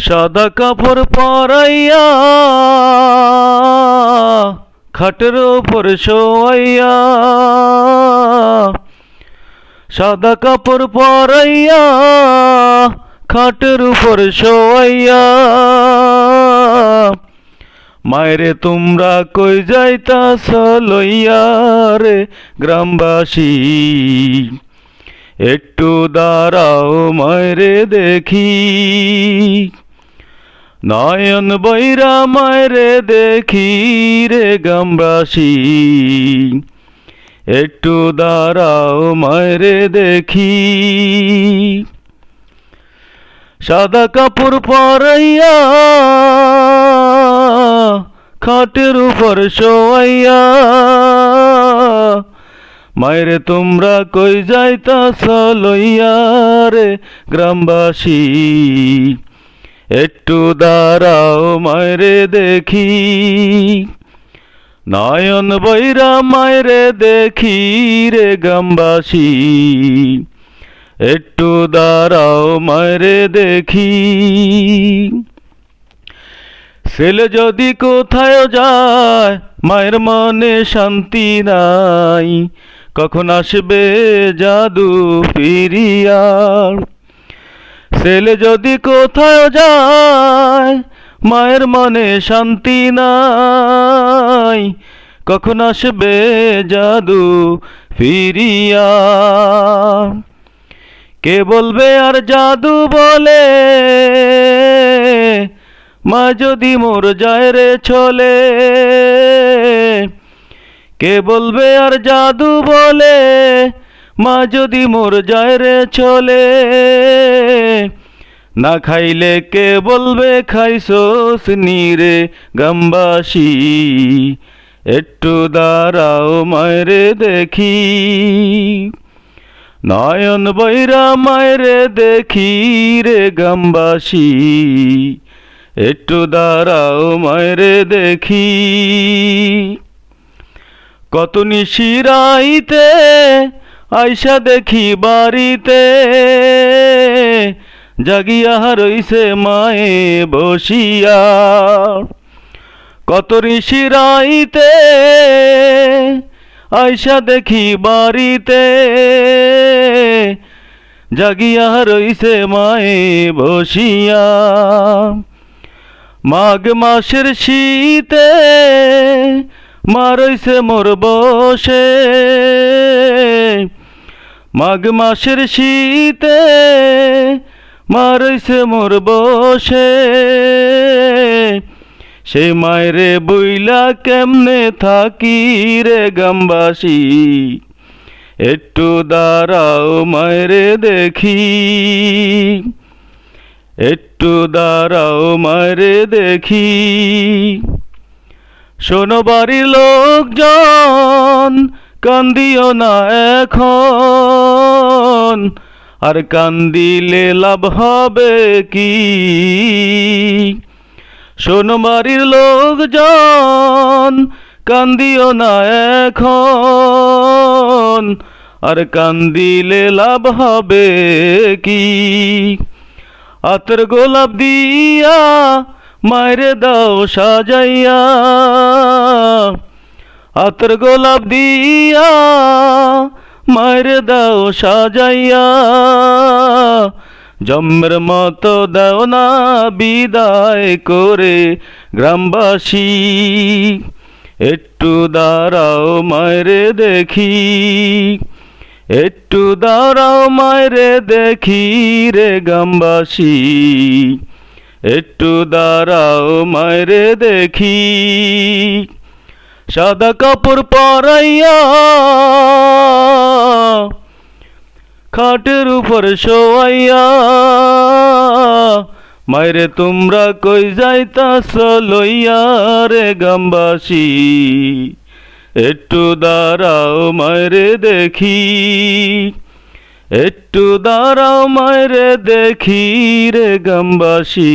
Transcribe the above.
সাদা কাপড় পরাইয়া, খাটের ওপর শোয়াইয়া, সাদা কাপড় পরাইয়া, খাটের উপর শোয়াইয়া, মায়েরে, তোমরা কই যাইতাছ লইয়া রে গ্রামবাসী? একটু দাঁড়াও মায়েরে দেখি। নয়ন বৈরা মায়েরে দেখি রে গ্রামবাসী একটু দাঁড়াও মায়েরে দেখি। সাদা কাপড় পরাইয়া, খাটের উপর শোয়াইয়া, মায়েরে তোমরা কই যাইতাছ লইয়া রে গ্রামবাসী? একটু দাঁড়াও মায়েরে দেখি। নয়ন বৈরা মায়েরে দেখি রে গ্রামবাসী। একটু দাঁড়াও মায়েরে দেখি। ছেলে যদি কোথায় যায়, মায়ের মনে শান্তি নাই। কখন আসবে জাদু ফিরিয়া? ছেলে যদি কোথায় যায়, মায়ের মনে শান্তি নাই। কখন আসবে জাদু ফিরিয়া? কে বলবে আর জাদু বলে? মা যদি মোর যায় রে চলে কে বলবে আর জাদু বলে? মা যদি মোর যায় রে চলে, না খাইলে কে বলবে খাইছোস নীরে গাম্বাসী একটু দাঁড়াও মায়েরে দেখি, নয়ন বৈরা মায়েরে দেখি রে গাম্বাসী একটু দাঁড়াও মায়েরে দেখি, কত নিশিরাইতে আইসা দেখি বাড়িতে। জাগিয়া রইছে মায়ে বসিয়া। কত নিশিরাইতে আইসা দেখি বাড়িতে। জাগিয়া রইছে মায়ে বসিয়া। মাঘ মাসের শীতে মা রইছে মোর বসে। মাঘ মাসের শীতে মা রইছে মোর বসে। সেই মায়েরে বইলা কেমনে থাকি রে গামবাসী একটু দাঁড়াও মায়েরে দেখি। একটু দাঁড়াও মায়েরে দেখি। শোনো বাড়ির লোকজন কান্দিও না এখন। আর কান্দিলে লাভ হবে কি? বাড়ির লোকজন, কান্দিও না এখন। আর কান্দিলে লাভ হবে কি? আতর গোলাপ দিয়া মায়েরে দাও সাজাইয়া। আতর গোলাপ দিয়া মায়েরে দাও সাজাইয়া। জম্মের মতো দাও না, বিদায় করে গ্রামবাসী। একটু দাঁড়াও মায়েরে দেখি, একটু দাঁড়াও মায়েরে দেখি রে গ্রামবাসী। একটু দাঁড়াও মায়েরে দেখি। সাদা কাপড় পরাইয়া খাটের উপর শোয়াইয়া, মায়েরে, তোমরা কই যাইতাছ লইয়া রে গামবাসী একটু দাঁড়াও মায়েরে দেখি, একটু দাঁড়াও মায়েরে দেখি রে গামবাসী